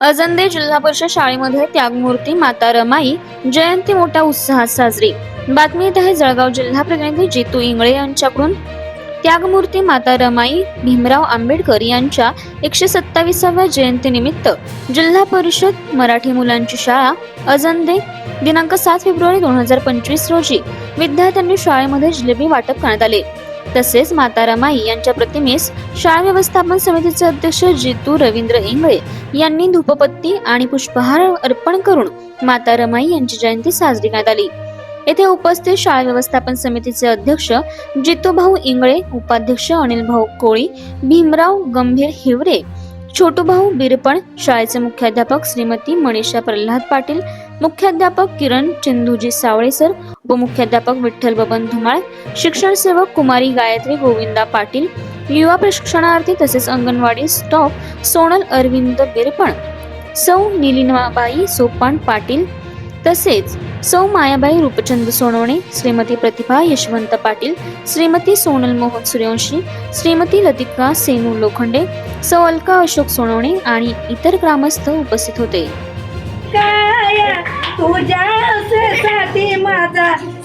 अजंदे जिल्हा परिषद शाळेमध्ये त्यागमूर्ती माता रमाई जयंती मोठ्या उत्साहात साजरी. बातमी येत आहे जळगाव जिल्हा प्रतिनिधी जितू इंगळे यांच्याकडून. त्यागमूर्ती माता रमाई भीमराव आंबेडकर यांच्या एकशे सत्तावीसाव्या जयंतीनिमित्त जिल्हा परिषद मराठी मुलांची शाळा अजंदे दिनांक सात फेब्रुवारी दोन हजार पंचवीस रोजी विद्यार्थ्यांनी शाळेमध्ये जिलेबी वाटप करण्यात आले. तसेच माता रमाई यांच्या प्रतिमेस शाळा व्यवस्थापन समितीचे अध्यक्ष जितू रवींद्र इंगळे यांनी धूपपत्ती आणि पुष्पहार अर्पण करून माता रमाई यांची जयंती साजरी करण्यात आली. येथे उपस्थित शाळा व्यवस्थापन समितीचे अध्यक्ष जितूभाऊ इंगळे उपाध्यक्ष अनिल भाऊ कोळी भीमराव गंभीर हिवरे छोटूभाऊ बिरपण शाळेचे मुख्याध्यापक श्रीमती मनीषा प्रल्हाद पाटील मुख्याध्यापक किरण चंदूजी सावळे सर उपमुख्याध्यापक विठ्ठल बबन धुमाळ शिक्षण सेवक कुमारी गायत्री गोविंदा पाटील युवा प्रशिक्षणार्थी तसेच अंगणवाडी स्टॉप सोनल अरविंद बिरपण सौ निलिमाबाई सोपान पाटील तसेच सौ मायाबाई रूपचंद सोनवणे श्रीमती प्रतिभा यशवंत पाटील श्रीमती सोनल मोहन सूर्यवंशी श्रीमती लतिका सेनू लोखंडे सौ अलका अशोक सोनवणे आणि इतर ग्रामस्थ उपस्थित होते.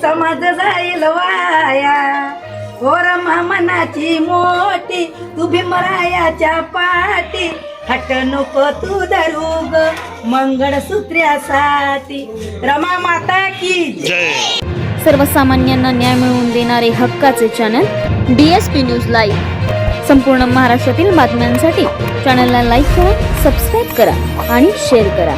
समाज जाईल वाया. गोर मनाची मोठी तू भीमरायाच्या पाठी. हट नको तू धरुग मंगळसूत्र्यासाठी रमा माता की जय. सर्वसामान्यांना न्याय मिळवून देणारे हक्काचे चॅनल डीएसपी न्यूज लाईव्ह संपूर्ण महाराष्ट्रातील बातम्यांसाठी चॅनलला लाईक करा सबस्क्राईब करा आणि शेअर करा.